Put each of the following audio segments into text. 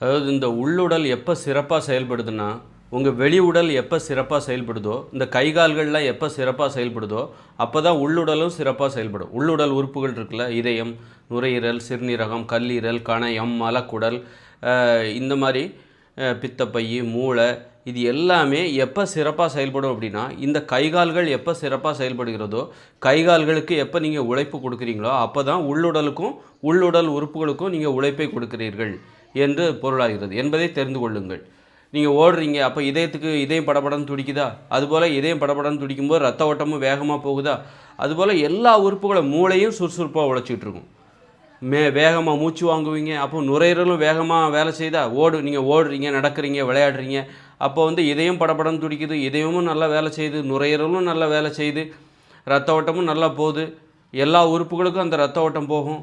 அதாவது இந்த உள்ளுடல் எப்போ சிறப்பாக செயல்படுதுன்னா உங்கள் வெளி உடல் எப்போ சிறப்பாக செயல்படுதோ இந்த கை கால்கள்லாம் எப்போ சிறப்பாக செயல்படுதோ அப்போ தான் உள்ளுடலும் சிறப்பாக செயல்படும். உள்ளுடல் உறுப்புகள் இருக்குல்ல இதயம் நுரையீரல் சிறுநீரகம் கல்லீரல் கணையம் மலக்குடல் இந்த மாதிரி பித்தப்பை மூளை இது எல்லாமே எப்போ சிறப்பாக செயல்படும் அப்படின்னா இந்த கைகால்கள் எப்போ சிறப்பாக செயல்படுகிறதோ கைகால்களுக்கு எப்போ நீங்கள் உழைப்பு கொடுக்குறீங்களோ அப்போ தான் உள்ளுடலுக்கும் உள்ளுடல் உறுப்புகளுக்கும் நீங்கள் உழைப்பை கொடுக்கிறீர்கள். என்று பொருளாகிறது. என்பதை தெரிந்து கொள்ளுங்கள். நீங்கள் ஓடுறீங்க அப்போ இதயத்துக்கு இதயம் படபடன்னு துடிக்குதா? அதுபோல் இதயம் படபடன்னு துடிக்கும்போது ரத்த ஓட்டமும் வேகமாக போகுதா? அதுபோல் எல்லா உறுப்புகளும் மூளையும் சுறுசுறுப்பாக உழைச்சிட்டு இருக்கும் மே வேகமாக மூச்சு வாங்குவீங்க அப்போ நுரையீரலும் வேகமாக வேலை செய்தா? ஓடு நீங்கள் ஓடுறீங்க நடக்கிறீங்க விளையாடுறீங்க அப்போ வந்து இதயம் படபடன்னு துடிக்குது இதயமும் நல்லா வேலை செய்யுது நுரையீரலும் நல்லா வேலை செய்யுது ரத்த ஓட்டமும் நல்லா போகுது எல்லா உறுப்புகளுக்கும் அந்த ரத்த ஓட்டம் போகும்.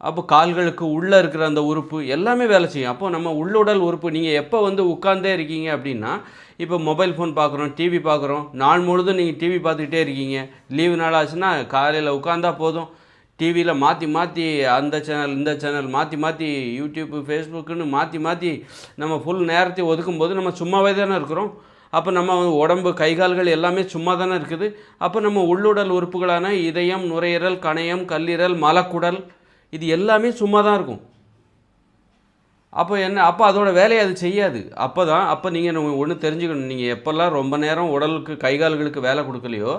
அப்போ கால்களுக்கு உள்ளே இருக்கிற அந்த உறுப்பு எல்லாமே வேலை செய்யும். அப்போ நம்ம உள்ளுடல் உறுப்பு நீங்கள் எப்போ வந்து உட்காந்தே இருக்கீங்க அப்படின்னா இப்போ மொபைல் ஃபோன் பார்க்குறோம் டிவி பார்க்குறோம் நாள் முழுதும் நீங்கள் டிவி பார்த்துக்கிட்டே இருக்கீங்க. லீவு நாள் ஆச்சுன்னா காலையில் உட்காந்தா போதும். டிவியில் மாற்றி மாற்றி அந்த சேனல் இந்த சேனல் மாற்றி மாற்றி யூடியூப்பு ஃபேஸ்புக்குன்னு மாற்றி மாற்றி நம்ம ஃபுல் நேரத்தை ஒதுக்கும்போது நம்ம சும்மாவே தானே இருக்கிறோம். அப்போ நம்ம உடம்பு கை கால்கள் எல்லாமே சும்மா தானே இருக்குது. அப்போ நம்ம உள்ளுடல் உறுப்புகளான இதயம் நுரையீரல் கணையம் கல்லீரல் மலக்குடல் இது எல்லாமே சும்மா தான் இருக்கும். அப்போ என்ன அப்போ அதோட வேலையை அது செய்யாது. அப்போ தான் அப்போ நீங்கள் ஒன்று தெரிஞ்சுக்கணும். நீங்கள் எப்போல்லாம் ரொம்ப நேரம் உடலுக்கு கை கால்களுக்கு வேலை கொடுக்கலையோ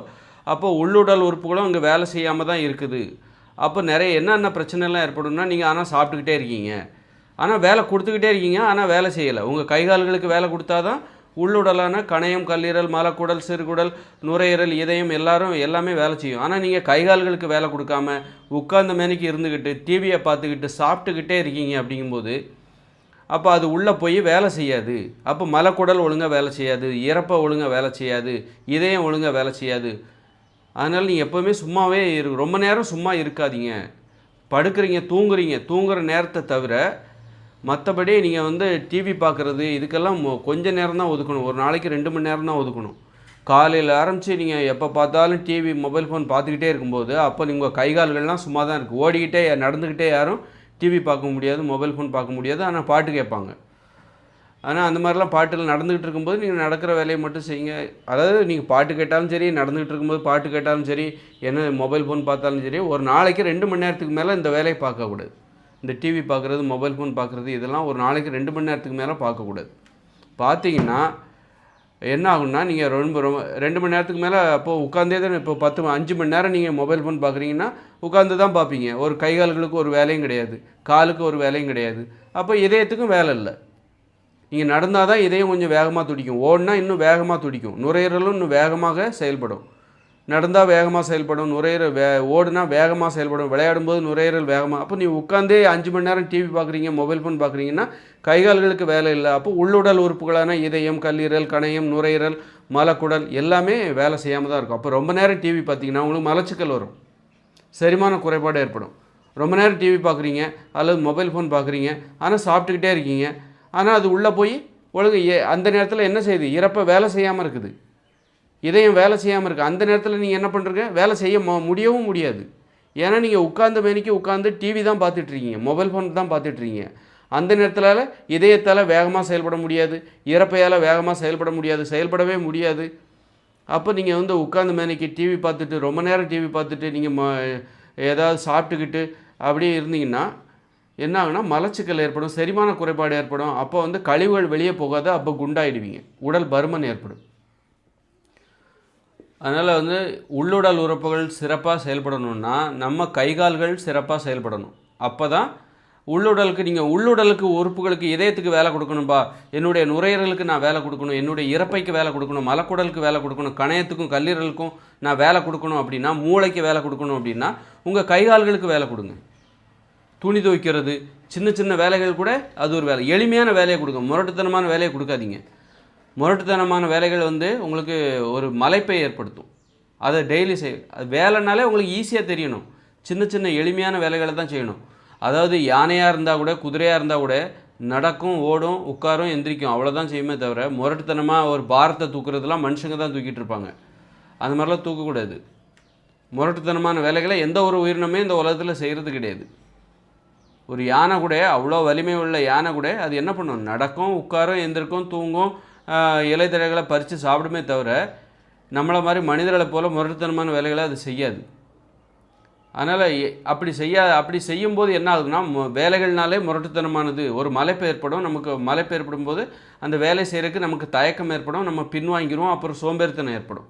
அப்போ உள்ளுடல் உறுப்புகளும் அங்கே வேலை செய்யாமல் தான் இருக்குது. அப்போ நிறைய என்னென்ன பிரச்சனைலாம் ஏற்படும்னா நீங்கள் ஆனால் சாப்பிட்டுக்கிட்டே இருக்கீங்க. ஆனால் வேலை கொடுத்துக்கிட்டே இருக்கீங்க ஆனால் வேலை செய்யலை. உங்கள் கை கால்களுக்கு வேலை கொடுத்தா தான் உள்ளுடலான கணையம் கல்லீரல் மலக்குடல் சிறுகுடல் நுரையீரல் இதயம் எல்லாரும் எல்லாமே வேலை செய்யும். ஆனால் நீங்கள் கை கால்களுக்கு வேலை கொடுக்காம உட்கார்ந்த மேனிக்கு இருந்துக்கிட்டு டிவியை பார்த்துக்கிட்டு சாப்பிட்டுக்கிட்டே இருக்கீங்க அப்படிங்கும்போது அப்போ அது உள்ளே போய் வேலை செய்யாது. அப்போ மலக்குடல் ஒழுங்காக வேலை செய்யாது இறப்பை ஒழுங்காக வேலை செய்யாது இதயம் ஒழுங்காக வேலை செய்யாது. அதனால் நீங்கள் எப்போவுமே சும்மாவே இரு. ரொம்ப நேரம் சும்மா இருக்காதீங்க. படுக்கிறீங்க தூங்குறீங்க. தூங்குற நேரத்தை தவிர மற்றபடி நீங்கள் வந்து டிவி பார்க்குறது இதுக்கெல்லாம் மொ- கொஞ்ச நேரம் தான் ஒதுக்கணும். ஒரு நாளைக்கு ரெண்டு மணி நேரம் தான் ஒதுக்கணும். காலையில் ஆரம்பித்து நீங்கள் எப்போ பார்த்தாலும் டிவி மொபைல் ஃபோன் பார்த்துக்கிட்டே இருக்கும்போது அப்போ உங்கள் கை கால்கள்லாம் சும்மா தான் இருக்குது ஓடிக்கிட்டே நடந்துக்கிட்டே யாரும் டிவி பார்க்க முடியாது மொபைல் ஃபோன் பார்க்க முடியாது. ஆனால் பாட்டு கேட்பாங்க. ஆனால் அந்த மாதிரிலாம் பாட்டில் நடந்துக்கிட்டு இருக்கும்போது நீங்கள் நடக்கிற வேலையை மட்டும் செய்யுங்க. அதாவது நீங்கள் பாட்டு கேட்டாலும் சரி நடந்துக்கிட்டு இருக்கும்போது பாட்டு கேட்டாலும் சரி என்ன மொபைல் ஃபோன் பார்த்தாலும் சரி ஒரு நாளைக்கு ரெண்டு மணி நேரத்துக்கு மேலே இந்த வேலையை பார்க்கக்கூடாது. இந்த டிவி பார்க்குறது மொபைல் ஃபோன் பார்க்குறது இதெல்லாம் ஒரு நாளைக்கு ரெண்டு மணி நேரத்துக்கு மேலே பார்க்கக்கூடாது. பார்த்தீங்கன்னா என்ன ஆகும்னா நீங்கள் ரொம்ப ரொம்ப ரெண்டு மணி நேரத்துக்கு மேலே அப்போது உட்காந்தே தான் இப்போ பத்து அஞ்சு மணி நேரம் நீங்கள் மொபைல் ஃபோன் பார்க்குறீங்கன்னா உட்காந்து தான் பார்ப்பீங்க. ஒரு கை கால்களுக்கு ஒரு வேலையும் கிடையாது. காலுக்கு ஒரு வேலையும் கிடையாது. அப்போ இதயத்துக்கும் வேலை இல்லை. நீங்கள் நடந்தால் தான் இதயம் கொஞ்சம் வேகமாக துடிக்கும். ஓடினா இன்னும் வேகமாக துடிக்கும். நுரையீரலும் இன்னும் வேகமாக செயல்படும். நடந்தால் வேகமாக செயல்படும் நுரையீரல் வே ஓடுனா வேகமாக செயல்படும் விளையாடும் போது நுரையீரல் வேகமாக அப்போ நீ உட்காந்தே அஞ்சு மணி நேரம் டிவி பார்க்குறீங்க மொபைல் ஃபோன் பார்க்குறீங்கன்னா கைகால்களுக்கு வேலை இல்லை. அப்போ உள்ளுடல் உறுப்புகளான இதயம் கல்லீரல் கணையம் நுரையீரல் மலக்குடல் எல்லாமே வேலை செய்யாமல் தான் இருக்கும். அப்போ ரொம்ப நேரம் டிவி பார்த்தீங்கன்னா உங்களுக்கு மலச்சிக்கல் வரும். செரிமான குறைபாடு ஏற்படும். ரொம்ப நேரம் டிவி பார்க்குறீங்க அல்லது மொபைல் ஃபோன் பார்க்குறீங்க ஆனால் சாப்பிட்டுக்கிட்டே இருக்கீங்க ஆனால் அது உள்ளே போய் ஒழுங்கு ஏ- அந்த நேரத்தில் என்ன செய்யுது? இறப்ப வேலை செய்யாமல் இருக்குது. இதயம் வேலை செய்யாமல் இருக்குது அந்த நேரத்தில் நீங்கள் என்ன பண்ணுறீங்க வேலை செய்ய மு- முடியவும் முடியாது. ஏன்னா நீங்கள் உட்காந்து மேனிக்கு உட்காந்து டிவி தான் பார்த்துட்ருக்கீங்க மொபைல் ஃபோன் தான் பார்த்துட்ருக்கீங்க அந்த நேரத்தில் இதயத்தால் வேகமாக செயல்பட முடியாது. இறப்பையால் வேகமாக செயல்பட முடியாது. செயல்படவே முடியாது. அப்போ நீங்கள் வந்து உட்காந்த மேனிக்கு டிவி பார்த்துட்டு ரொம்ப நேரம் டிவி பார்த்துட்டு நீங்கள் ம ஏதாவது சாப்பிட்டுக்கிட்டு அப்படியே இருந்தீங்கன்னா என்ன ஆகுனா மலச்சிக்கல் ஏற்படும் செரிமான குறைபாடு ஏற்படும். அப்போ வந்து கழிவுகள் வெளியே போகாது. அப்போ குண்டாயிடுவீங்க. உடல் பருமன் ஏற்படும். அதனால் வந்து உள்ளுடல் உறுப்புகள் சிறப்பாக செயல்படணும்னா நம்ம கைகால்கள் சிறப்பாக செயல்படணும். அப்போ தான் உள்ளுடலுக்கு நீங்கள் உள்ளுடலுக்கு உறுப்புகளுக்கு இதயத்துக்கு வேலை கொடுக்கணும்பா. என்னுடைய நுரையீரலுக்கு நான் வேலை கொடுக்கணும். என்னுடைய இறப்பைக்கு வேலை கொடுக்கணும். மலக்குடலுக்கு வேலை கொடுக்கணும். கணையத்துக்கும் கல்லீரலுக்கும் நான் வேலை கொடுக்கணும் அப்படின்னா மூளைக்கு வேலை கொடுக்கணும் அப்படின்னா உங்கள் கைகால்களுக்கு வேலை கொடுங்க. துணி துவைக்கிறது சின்ன சின்ன வேலைகள் கூட அது ஒரு வேலை. எளிமையான வேலையை கொடுங்க. முரட்டுத்தனமான வேலையை கொடுக்காதீங்க. முரட்டுத்தனமான வேலைகள் வந்து உங்களுக்கு ஒரு மலைப்பை ஏற்படுத்தும். அதை டெய்லி செய் அது வேலைனாலே உங்களுக்கு ஈஸியாக தெரியணும். சின்ன சின்ன எளிமையான வேலைகளை தான் செய்யணும். அதாவது யானையாக இருந்தால் கூட குதிரையாக இருந்தால் கூட நடக்கும் ஓடும் உட்காரும் எந்திரிக்கும் அவ்வளோதான் செய்யுமே தவிர முரட்டுத்தனமாக ஒரு பாரத்தை தூக்குறதுலாம் மனுஷங்க தான் தூக்கிட்டு இருப்பாங்க. அந்த மாதிரிலாம் தூக்கக்கூடாது. முரட்டுத்தனமான வேலைகளை எந்த ஒரு உயிரினமே இந்த உலகத்தில் செய்கிறது கிடையாது. ஒரு யானை கூட அவ்வளோ வலிமை உள்ள யானை கூட அது என்ன பண்ணும்? நடக்கும் உட்காரும் எந்திருக்கும் தூங்கும் இலைத்தழைகளை பறித்து சாப்பிடுமே தவிர நம்மளை மாதிரி மனிதர்களை போல் முரட்டுத்தனமான வேலைகளை அது செய்யாது. அதனால் அப்படி செய்ய அப்படி செய்யும்போது என்ன ஆகுதுன்னா வேலைகள்னாலே முரட்டுத்தனமானது. ஒரு மலைப்பு ஏற்படும் நமக்கு மலைப்பு ஏற்படும் போது அந்த வேலை செய்கிறதுக்கு நமக்கு தயக்கம் ஏற்படும் நம்ம பின்வாங்கிடுவோம் அப்புறம் சோம்பேறித்தனம் ஏற்படும்.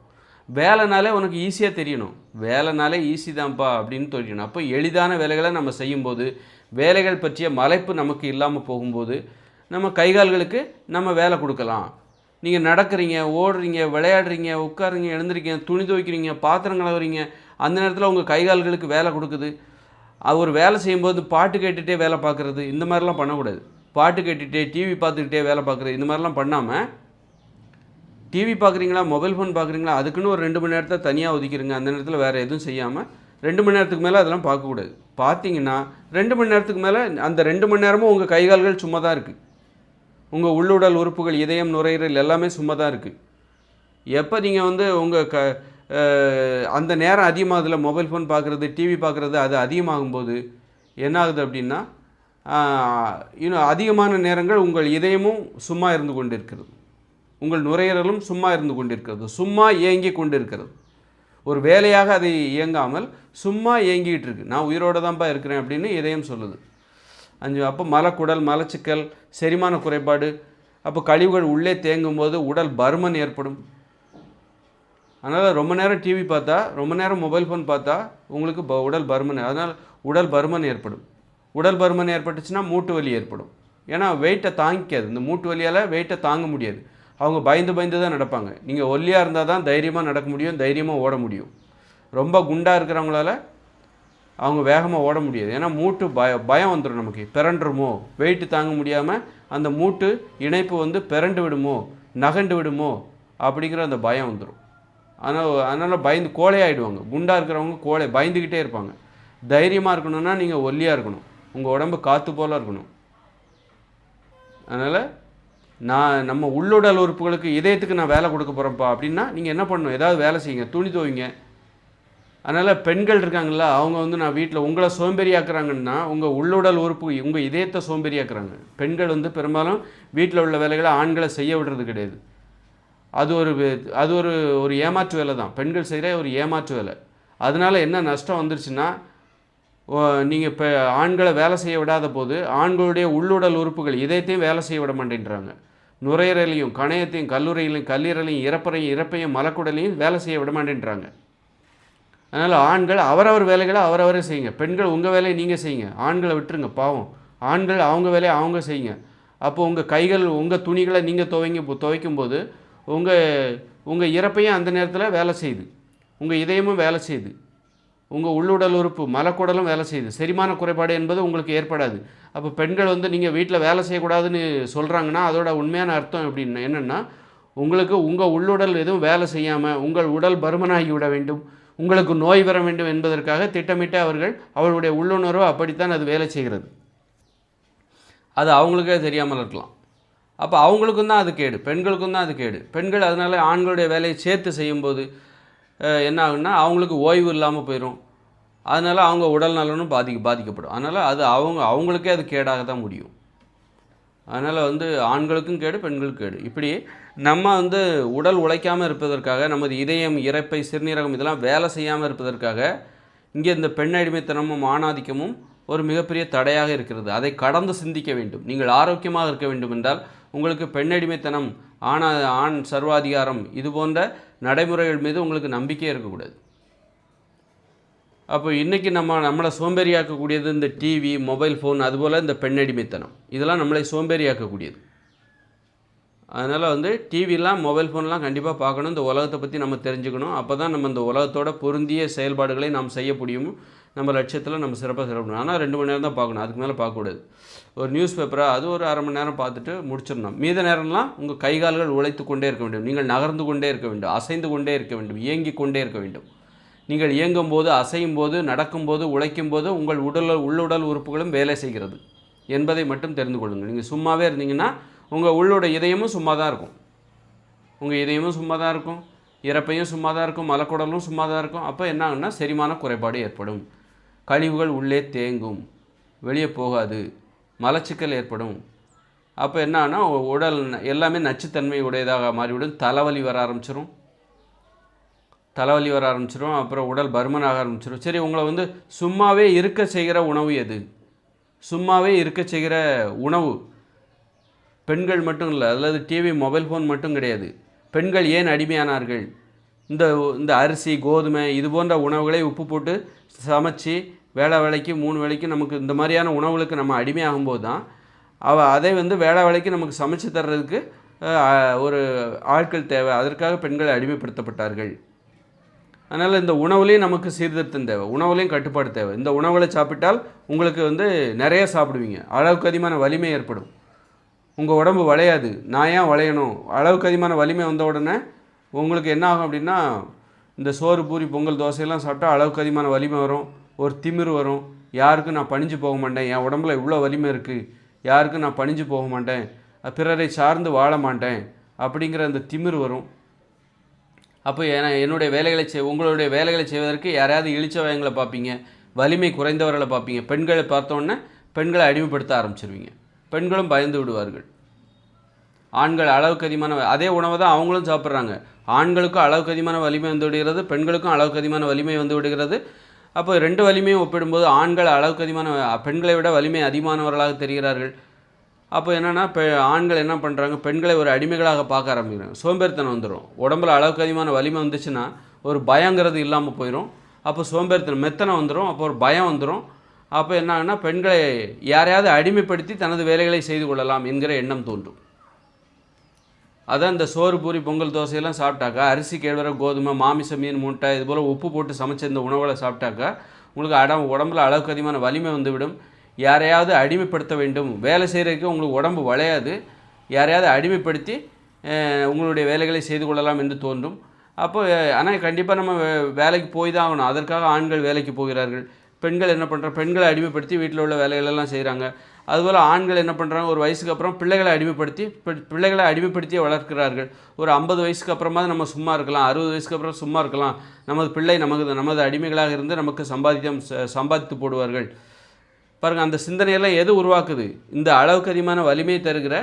வேலைனாலே உனக்கு ஈஸியாக தெரியணும். வேலைனாலே ஈஸி தான்ப்பா அப்படின்னு தெரியணும் அப்போ எளிதான வேலைகளை நம்ம செய்யும்போது வேலைகள் பற்றிய மலைப்பு நமக்கு இல்லாமல் போகும்போது நம்ம கைகால்களுக்கு நம்ம வேலை கொடுக்கலாம். நீங்கள் நடக்கிறீங்க ஓடுறீங்க விளையாடுறீங்க உட்காருங்க எழுந்திருக்கீங்க துணி துவைக்கிறீங்க பாத்திரம் கழுவுறீங்க அந்த நேரத்தில் உங்கள் கைகால்களுக்கு வேலை கொடுக்குது. அது ஒரு வேலை செய்யும்போது பாட்டு கேட்டுகிட்டே வேலை பார்க்குறது. இந்த மாதிரிலாம் பண்ணக்கூடாது. பாட்டு கேட்டுகிட்டே டிவி பார்த்துக்கிட்டே வேலை பார்க்குறது. இந்த மாதிரிலாம் பண்ணாமல் டிவி பார்க்குறீங்களா மொபைல் ஃபோன் பார்க்குறீங்களா அதுக்குன்னு ஒரு ரெண்டு மணி நேரத்தை தனியாக ஒதுக்கிடுங்க அந்த நேரத்தில் வேறு எதுவும் செய்யாமல் ரெண்டு மணி நேரத்துக்கு மேலே அதெல்லாம் பார்க்கக்கூடாது. பார்த்தீங்கன்னா ரெண்டு மணி நேரத்துக்கு மேலே அந்த ரெண்டு மணி நேரமும் உங்கள் கைகால்கள் சும்மா தான் இருக்குது உங்கள் உள்ளுடல் உறுப்புகள் இதயம் நுரையீரல் எல்லாமே சும்மா தான் இருக்குது எப்போ நீங்கள் வந்து உங்கள் க அந்த நேரம் அதிகமாக அதில் மொபைல் ஃபோன் பார்க்குறது டிவி பார்க்குறது அது அதிகமாகும்போது என்ன ஆகுது அப்படின்னா இன்னும் அதிகமான நேரங்கள் உங்கள் இதயமும் சும்மா இருந்து கொண்டிருக்கிறது. உங்கள் நுரையீரலும் சும்மா இருந்து கொண்டிருக்கிறது. சும்மா இயங்கி கொண்டிருக்கிறது. ஒரு வேலையாக அதை இயங்காமல் சும்மா இயங்கிகிட்டு இருக்கு. நான் உயிரோடு தான்ப்பா இருக்கிறேன் அப்படின்னு இதயம் சொல்லுது. அஞ்சு அப்போ மலக்குடல் மலச்சிக்கல் செரிமான குறைபாடு. அப்போ கழிவுகள் உள்ளே தேங்கும் போது உடல் பருமன் ஏற்படும். அதனால் ரொம்ப நேரம் டிவி பார்த்தா ரொம்ப நேரம் மொபைல் ஃபோன் பார்த்தா உங்களுக்கு ப உடல் பருமன் அதனால் உடல் பருமன் ஏற்படும். உடல் பருமன் ஏற்பட்டுச்சுன்னா மூட்டு வலி ஏற்படும். ஏன்னா வெயிட்டை தாங்கிக்காது. இந்த மூட்டு வலியால் வெயிட்டை தாங்க முடியாது. அவங்க பயந்து பயந்து தான் நடப்பாங்க. நீங்கள் ஒல்லியாக இருந்தால் தான் தைரியமாக நடக்க முடியும் தைரியமாக ஓட முடியும். ரொம்ப குண்டாக இருக்கிறவங்களால அவங்க வேகமாக ஓட முடியாது. ஏன்னா மூட்டு பய பயம் வந்துடும் நமக்கு. பிறண்டுருமோ? வெயிட்டு தாங்க முடியாமல் அந்த மூட்டு இணைப்பு வந்து பிறண்டு விடுமோ? நகண்டு விடுமோ? அப்படிங்கிற அந்த பயம் வந்துடும் ஆனால் அதனால் பயந்து கோழையாயிடுவாங்க குண்டாக இருக்கிறவங்க கோழை பயந்துக்கிட்டே இருப்பாங்க. தைரியமாக இருக்கணும்னா நீங்கள் ஒல்லியாக இருக்கணும். உங்கள் உடம்பு காற்று போல இருக்கணும். அதனால் நான் நம்ம உள்ளுடல் உறுப்புகளுக்கு இதயத்துக்கு நான் வேலை கொடுக்க போகிறேன்ப்பா அப்படின்னா நீங்கள் என்ன பண்ணணும்? ஏதாவது வேலை செய்யுங்க. துணி துவைங்க. அதனால் பெண்கள் இருக்காங்கல்ல அவங்க வந்து நான் வீட்டில் உங்களை சோம்பேறியாக்குறாங்கன்னா உங்கள் உள்ளுடல் உறுப்பு உங்கள் இதயத்தை சோம்பேறியாக்குறாங்க. பெண்கள் வந்து பெரும்பாலும் வீட்டில் உள்ள வேலைகளை ஆண்களை செய்ய விடுறது கிடையாது. அது ஒரு அது ஒரு ஒரு ஏமாற்று வேலை தான். பெண்கள் செய்கிற ஒரு ஏமாற்று வேலை. அதனால என்ன நஷ்டம் வந்துருச்சுன்னா நீங்கள் இப்போ ஆண்களை வேலை செய்ய விடாத போது ஆண்களுடைய உள்ளுடல் உறுப்புகள் இதயத்தையும் வேலை செய்ய விட மாட்டேன்றாங்க. நுரையீரலையும் கணையத்தையும் கல்லூரையிலையும் கல்லீரலையும் இறப்பறையும் இறப்பையும் மலக்குடலையும் வேலை செய்ய விட மாட்டேன்றாங்க. அதனால் ஆண்கள் அவரவர் வேலைகளை அவரவரே செய்யுங்க. பெண்கள் உங்கள் வேலையை நீங்கள் செய்யுங்க. ஆண்களை விட்டுருங்க பாவம். ஆண்கள் அவங்க வேலையை அவங்க செய்யுங்க. அப்போ உங்கள் கைகள் உங்கள் துணிகளை நீங்கள் துவைங்க துவைக்கும் போது உங்கள் உங்கள் இறப்பையும் அந்த நேரத்தில் வேலை செய்யுது. உங்கள் இதயமும் வேலை செய்யுது. உங்கள் உள்ளுடல் உறுப்பு மலக்குடலும் வேலை செய்யுது. செரிமான குறைபாடு என்பது உங்களுக்கு ஏற்படாது. அப்போ பெண்கள் வந்து நீங்கள் வீட்டில் வேலை செய்யக்கூடாதுன்னு சொல்கிறாங்கன்னா அதோட உண்மையான அர்த்தம் எப்படின்னா என்னென்னா உங்களுக்கு உங்கள் உள்ளுடல் எதுவும் வேலை செய்யாமல் உங்கள் உடல் பருமனாகி விட வேண்டும். உங்களுக்கு நோய் வர வேண்டும் என்பதற்காக திட்டமிட்டு அவர்கள் அவர்களுடைய உள்ளுணர்வு அப்படித்தான் அது வேலை செய்கிறது. அது அவங்களுக்கே தெரியாமல் இருக்கலாம். அப்போ அவங்களுக்கும் தான் அது கேடு. பெண்களுக்கும் தான் அது கேடு. பெண்கள் அதனால் ஆண்களுடைய வேலையை சேர்த்து செய்யும்போது என்ன ஆகுன்னா அவங்களுக்கு ஓய்வு இல்லாமல் போயிடும் அதனால் அவங்க உடல் நலனும் பாதிக்க பாதிக்கப்படும். அதனால் அது அவங்க அவங்களுக்கே அது கேடாக தான் முடியும். அதனால் வந்து ஆண்களுக்கும் கேடு பெண்களுக்கும் கேடு. இப்படி நம்ம வந்து உடல் உழைக்காமல் இருப்பதற்காக நமது இதயம் இறப்பை சிறுநீரகம் இதெல்லாம் வேலை செய்யாமல் இருப்பதற்காக இங்கே இந்த பெண் அடிமைத்தனமும் ஆணாதிக்கமும் ஒரு மிகப்பெரிய தடையாக இருக்கிறது. அதை கடந்து சிந்திக்க வேண்டும். நீங்கள் ஆரோக்கியமாக இருக்க வேண்டும் என்றால் உங்களுக்கு பெண் அடிமைத்தனம் ஆணா ஆண் சர்வாதிகாரம் இது போன்ற நடைமுறைகள் மீது உங்களுக்கு நம்பிக்கை இருக்கக்கூடாது. அப்போ இன்றைக்கி நம்ம நம்மளை சோம்பேறியாக்கக்கூடியது இந்த டிவி மொபைல் ஃபோன் அதுபோல் இந்த பெண்ணடிமைத்தனம். இதெல்லாம் நம்மளை சோம்பேறியாக்கக்கூடியது. அதனால் வந்து டிவிலாம் மொபைல் ஃபோன்லாம் கண்டிப்பாக பார்க்கணும். இந்த உலகத்தை பற்றி நம்ம தெரிஞ்சுக்கணும். அப்போ தான் நம்ம இந்த உலகத்தோட பொருந்திய செயல்பாடுகளை நாம் செய்ய முடியும். நம்ம லட்சியத்தில் நம்ம சிறப்பாக செயல்படணும் ஆனால் ரெண்டு மணி நேரம் தான் பார்க்கணும். அதுக்கு மேலே பார்க்கக்கூடாது ஒரு நியூஸ் பேப்பராக அது ஒரு அரை மணி நேரம் பார்த்துட்டு முடிச்சிடணும். மீத நேரம்லாம் உங்கள் கை கால்கள் உழைத்து கொண்டே இருக்க வேண்டும். நீங்கள் நகர்ந்து கொண்டே இருக்க வேண்டும். அசைந்து கொண்டே இருக்க வேண்டும். இயங்கி கொண்டே இருக்க வேண்டும். நீங்கள் இயங்கும் போது அசையும் போது நடக்கும்போது உழைக்கும் போது உங்கள் உடல் உள்ளுடல் உறுப்புகளும் வேலை செய்கிறது என்பதை மட்டும் தெரிந்து கொள்ளுங்கள். நீங்கள் சும்மாவே இருந்தீங்கன்னா உங்கள் உள்ளோட இதயமும் சும்மா தான் இருக்கும். உங்கள் இதயமும் சும்மா தான் இருக்கும். இறப்பையும் சும்மா தான் இருக்கும். மலக்குடலும் சும்மா தான் இருக்கும். அப்போ என்ன ஆகுன்னா செரிமான குறைபாடு ஏற்படும். கழிவுகள் உள்ளே தேங்கும். வெளியே போகாது. மலச்சிக்கல் ஏற்படும். அப்போ என்னன்னா உடல் எல்லாமே நச்சுத்தன்மை உடையதாக மாறிவிடும். தலைவலி வர ஆரம்பிச்சிடும் தலைவலி வர ஆரம்பிச்சிடும் அப்புறம் உடல் பர்மன் ஆக ஆரம்பிச்சிடும் சரி உங்களை வந்து சும்மாவே இருக்க செய்கிற உணவு எது? சும்மாவே இருக்க செய்கிற உணவு. பெண்கள் மட்டும் இல்லை அல்லது டிவி மொபைல் ஃபோன் மட்டும் கிடையாது. பெண்கள் ஏன் அடிமையானார்கள்? இந்த இந்த அரிசி கோதுமை இது போன்ற உணவுகளை உப்பு போட்டு சமைச்சு வேலை வேலைக்கு மூணு வேலைக்கு நமக்கு இந்த மாதிரியான உணவுகளுக்கு நம்ம அடிமையாகும்போது தான் அவ அதை வந்து வேலை வேலைக்கு நமக்கு சமைச்சு தர்றதுக்கு ஒரு ஆட்கள் தேவை. அதற்காக பெண்கள் அடிமைப்படுத்தப்பட்டார்கள். அதனால் இந்த உணவுலேயும் நமக்கு சீர்திருத்தம் தேவை. உணவுலேயும் கட்டுப்பாடு தேவை. இந்த உணவில் சாப்பிட்டால் உங்களுக்கு வந்து நிறைய சாப்பிடுவீங்க. அளவுக்கு அதிகமான வலிமை ஏற்படும். உங்கள் உடம்பு வளையாது. நான் ஏன் வளையணும்? அளவுக்கு அதிகமான வலிமை வந்த உடனே உங்களுக்கு என்ன ஆகும் அப்படின்னா இந்த சோறு பூரி பொங்கல் தோசையெல்லாம் சாப்பிட்டா அளவுக்கு அதிகமான வலிமை வரும். ஒரு திமிர் வரும். யாருக்கும் நான் பணிஞ்சு போக மாட்டேன். என் உடம்புல இவ்வளோ வலிமை இருக்குது யாருக்கும் நான் பணிஞ்சு போக மாட்டேன். பிறரை சார்ந்து வாழ மாட்டேன். அப்படிங்கிற அந்த திமிரு வரும். அப்போ என என்னுடைய வேலைகளை செய் உங்களுடைய வேலைகளை செய்வதற்கு யாரையாவது இழிச்சவங்களை பார்ப்பீங்க வலிமை குறைந்தவர்களை பார்ப்பீங்க. பெண்களை பார்த்தோன்னே பெண்களை அடிமைப்படுத்த ஆரம்பிச்சிருவீங்க. பெண்களும் பயந்து விடுவார்கள். ஆண்கள் அளவுக்கு அதிகமான அதே உணவை தான் அவங்களும் சாப்பிட்றாங்க. ஆண்களுக்கும் அளவுக்கு அதிகமான வலிமை வந்து விடுகிறது பெண்களுக்கும் அளவுக்கு அதிகமான வலிமை வந்து விடுகிறது. அப்போ ரெண்டு வலிமையும் ஒப்பிடும்போது ஆண்கள் அளவுக்கு அதிகமான பெண்களை விட வலிமை அதிகமானவர்களாக தெரிகிறார்கள். அப்போ என்னென்னா பெ ஆண்கள் என்ன பண்ணுறாங்க பெண்களை ஒரு அடிமைகளாக பார்க்க ஆரம்பிக்கிறாங்க. சோம்பேறித்தனம் வந்துடும் உடம்புல அளவுக்கு அதிகமான வலிமை வந்துச்சுன்னா ஒரு பயங்கிறது இல்லாமல் போயிடும் அப்போ சோம்பேறித்தனம் மெத்தனை வந்துடும் அப்போ ஒரு பயம் வந்துடும் அப்போ என்ன ஆகுன்னா பெண்களை யாரையாவது அடிமைப்படுத்தி தனது வேலைகளை செய்து கொள்ளலாம் என்கிற எண்ணம் தோன்றும். அதான் இந்த சோறு பூரி பொங்கல் தோசையெல்லாம் சாப்பிட்டாக்கா அரிசி கேழ்வரை கோதுமை மாமிசம் மீன் மூட்டை இது போல் உப்பு போட்டு சமைச்ச இந்த உணவுகளை சாப்பிட்டாக்கா உங்களுக்கு அடம் உடம்புல அளவுக்கு அதிகமான வலிமை வந்துவிடும். யாரையாவது அடிமைப்படுத்த வேண்டும். வேலை செய்கிறதுக்கு உங்களுக்கு உடம்பு வளையாது. யாரையாவது அடிமைப்படுத்தி உங்களுடைய வேலைகளை செய்து கொள்ளலாம் என்று தோன்றும். அப்போ ஆனால் கண்டிப்பாக நம்ம வேலைக்கு போய் தான் ஆகணும். அதற்காக ஆண்கள் வேலைக்கு போகிறார்கள். பெண்கள் என்ன பண்ணுறாங்க பெண்களை அடிமைப்படுத்தி வீட்டில் உள்ள வேலைகளெல்லாம் செய்கிறாங்க அதுபோல் ஆண்கள் என்ன பண்ணுறாங்க ஒரு வயசுக்கு அப்புறம் பிள்ளைகளை அடிமைப்படுத்தி பிள்ளைகளை அடிமைப்படுத்தி வளர்க்கிறார்கள். ஒரு ஐம்பது வயசுக்கு அப்புறமா நம்ம சும்மா இருக்கலாம். அறுபது வயசுக்கு அப்புறம் சும்மா இருக்கலாம். நமது பிள்ளை நமக்கு நமது அடிமைகளாக இருந்து நமக்கு சம்பாதித்தம் ச- சம்பாதித்து போடுவார்கள். பாருங்கள் அந்த சிந்தனையெல்லாம் எது உருவாக்குது? இந்த அளவுக்கு அதிகமான வலிமையை தருகிற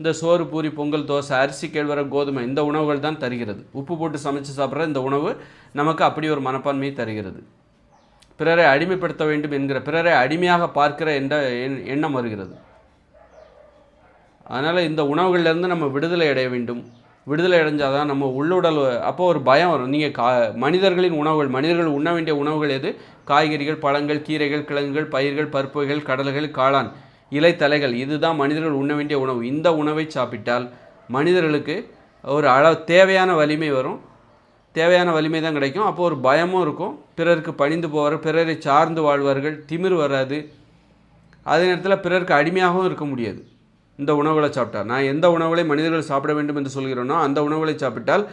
இந்த சோறு பூரி பொங்கல் தோசை அரிசி கேழ்வர கோதுமை இந்த உணவுகள் தான் தருகிறது. உப்பு போட்டு சமைச்சு சாப்பிட்ற இந்த உணவு நமக்கு அப்படி ஒரு மனப்பான்மையை தருகிறது. பிறரை அடிமைப்படுத்த வேண்டும் என்கிற பிறரை அடிமையாக பார்க்கிற என்ற எண்ணம் வருகிறது. அதனால் இந்த உணவுகள்லேருந்து நம்ம விடுதலை அடைய வேண்டும். விடுதலை அடைஞ்சால் தான் நம்ம உள்ளுடல் அப்போ ஒரு பயம் வரும். நீங்கள் கா மனிதர்களின் உணவுகள் மனிதர்கள் உண்ண வேண்டிய உணவுகள் எது? காய்கறிகள் பழங்கள் கீரைகள் கிழங்குகள் பயிர்கள் பருப்புகள் கடல்கள் காளான் இலைத்தலைகள். இதுதான் மனிதர்கள் உண்ண வேண்டிய உணவு. இந்த உணவை சாப்பிட்டால் மனிதர்களுக்கு ஒரு அளவு தேவையான வலிமை வரும். தேவையான வலிமை தான் கிடைக்கும். அப்போது ஒரு பயமும் இருக்கும். பிறருக்கு பணிந்து போவார் பிறரை சார்ந்து வாழ்வார்கள். திமிர் வராது. அதே நேரத்தில் பிறருக்கு அடிமையாகவும் இருக்க முடியாது. இந்த உணவுகளை சாப்பிட்டா நான் எந்த உணவுகளை மனிதர்கள் சாப்பிட வேண்டும் என்று சொல்கிறேனோ அந்த உணவுகளை சாப்பிட்டால்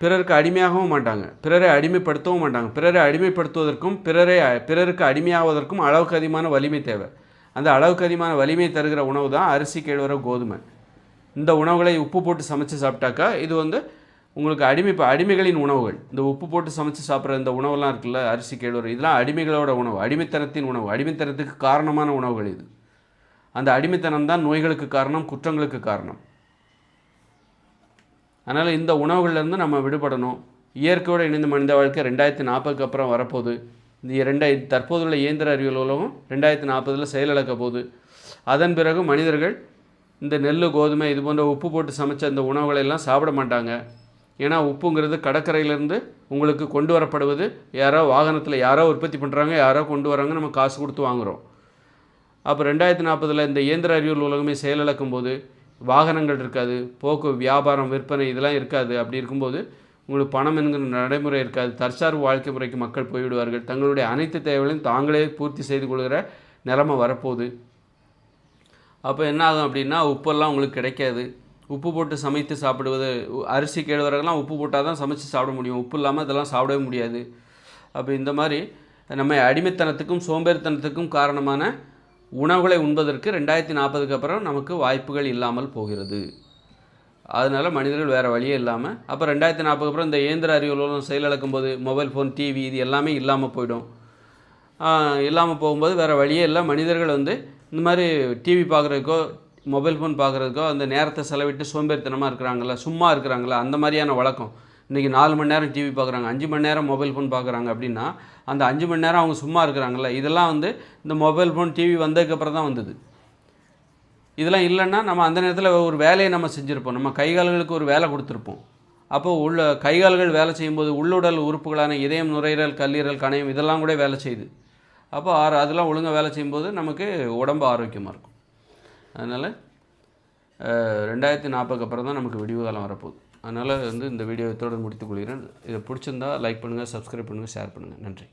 பிறருக்கு அடிமையாகவும் மாட்டாங்க. பிறரை அடிமைப்படுத்தவும் மாட்டாங்க. பிறரை அடிமைப்படுத்துவதற்கும் பிறரை பிறருக்கு அடிமையாவதற்கும் அளவுக்கு அதிகமான வலிமை தேவை. அந்த அளவுக்கு அதிகமான வலிமை தருகிற உணவு தான் அரிசி கேழ்வர கோதுமை. இந்த உணவுகளை உப்பு போட்டு சமைச்சு சாப்பிட்டாக்கா இது வந்து உங்களுக்கு அடிமை இப்போ அடிமைகளின் உணவுகள். இந்த உப்பு போட்டு சமைச்சு சாப்பிட்ற இந்த உணவுலாம் இருக்குல்ல அரிசி கேழ்வரை இதெல்லாம் அடிமைகளோட உணவு அடிமைத்தனத்தின் உணவு அடிமைத்தனத்துக்கு காரணமான உணவுகள் இது. அந்த அடிமைத்தனம் தான் நோய்களுக்கு காரணம் குற்றங்களுக்கு காரணம். அதனால் இந்த உணவுகள்லேருந்து நம்ம விடுபடணும். இயற்கையோடு இணைந்த மனித வாழ்க்கை ரெண்டாயிரத்தி நாற்பதுக்கு அப்புறம் வரப்போகுது. இந்த ரெண்டாய் தற்போதுள்ள இயந்திர அறிவியல் உலகம் ரெண்டாயிரத்தி நாற்பதில் செயலிழக்க போகுது. அதன் பிறகு மனிதர்கள் இந்த நெல் கோதுமை இது போன்ற உப்பு போட்டு சமைச்ச இந்த உணவுகளை எல்லாம் சாப்பிட மாட்டாங்க. ஏன்னா உப்புங்கிறது கடற்கரையிலேருந்து உங்களுக்கு கொண்டு வரப்படுவது. யாரோ வாகனத்தில் யாரோ உற்பத்தி பண்ணுறாங்க யாரோ கொண்டு வராங்க நம்ம காசு கொடுத்து வாங்குகிறோம் அப்போ ரெண்டாயிரத்தி நாற்பதில் இந்த இயந்திர அறிவியல் உலகமே செயலிழக்கும் போது வாகனங்கள் இருக்காது போக்கு வியாபாரம் விற்பனை இதெல்லாம் இருக்காது. அப்படி இருக்கும்போது உங்களுக்கு பணம் என்கிற நடைமுறை இருக்காது. தற்சார்பு வாழ்க்கை முறைக்கு மக்கள் போய்விடுவார்கள். தங்களுடைய அனைத்து தேவைகளையும் தாங்களே பூர்த்தி செய்து கொள்கிற நிலைமை வரப்போகுது. அப்போ என்ன ஆகும் அப்படின்னா உப்பெல்லாம் உங்களுக்கு கிடைக்காது. உப்பு போட்டு சமைத்து சாப்பிடுவது அரிசி கேழ்வரகுலாம் உப்பு போட்டால் தான் சமைச்சு சாப்பிட முடியும். உப்பு இல்லாமல் இதெல்லாம் சாப்பிடவே முடியாது. அப்போ இந்த மாதிரி நம்ம அடிமைத்தனத்துக்கும் சோம்பேறித்தனத்துக்கும் காரணமான உணவுகளை உண்பதற்கு ரெண்டாயிரத்தி நாற்பதுக்கு அப்புறம் நமக்கு வாய்ப்புகள் இல்லாமல் போகிறது. அதனால மனிதர்கள் வேறு வழியே இல்லாமல் அப்போ ரெண்டாயிரத்தி நாற்பதுக்கு அப்புறம் இந்த இயந்திர அறிவியல் செயலிழக்கும் போது மொபைல் ஃபோன் டிவி இது எல்லாமே இல்லாமல் போயிடும். இல்லாமல் போகும்போது வேறு வழியே இல்லை. மனிதர்கள் வந்து இந்த மாதிரி டிவி பார்க்குறதுக்கோ மொபைல் ஃபோன் பார்க்குறதுக்கோ அந்த நேரத்தை செலவிட்டு சோம்பேறித்தனமாக இருக்கிறாங்களா சும்மா இருக்கிறாங்களா அந்த மாதிரியான வழக்கம். இன்றைக்கி நாலு மணி நேரம் டிவி பார்க்குறாங்க அஞ்சு மணி நேரம் மொபைல் ஃபோன் பார்க்குறாங்க அப்படின்னா அந்த அஞ்சு மணி நேரம் அவங்க சும்மா இருக்கிறாங்களா இதெல்லாம் வந்து இந்த மொபைல் ஃபோன் டிவி வந்ததுக்கப்புறம் தான் வந்தது. இதெல்லாம் இல்லைன்னா நம்ம அந்த நேரத்தில் ஒரு வேலையை நம்ம செஞ்சுருப்போம். நம்ம கைகால்களுக்கு ஒரு வேலை கொடுத்துருப்போம். அப்போது உள்ள கைகால்கள் வேலை செய்யும்போது உள்ளுடல் உறுப்புகளான இதயம் நுரையீரல் கல்லீரல் கணையம் இதெல்லாம் கூட வேலை செய்யுது. அப்போ ஆறு அதெல்லாம் ஒழுங்காக வேலை செய்யும்போது நமக்கு உடம்பு ஆரோக்கியமாக இருக்கும். அதனால் ரெண்டாயிரத்தி நாற்பதுக்கு அப்புறம் தான் நமக்கு விடிவு காலம் வரப்போகுது. அதனால் வந்து இந்த வீடியோ இதோடு முடித்துக் கொள்கிறேன். இதை பிடிச்சிருந்தா லைக் பண்ணுங்கள் சப்ஸ்கிரைப் பண்ணுங்கள் ஷேர் பண்ணுங்கள் நன்றி.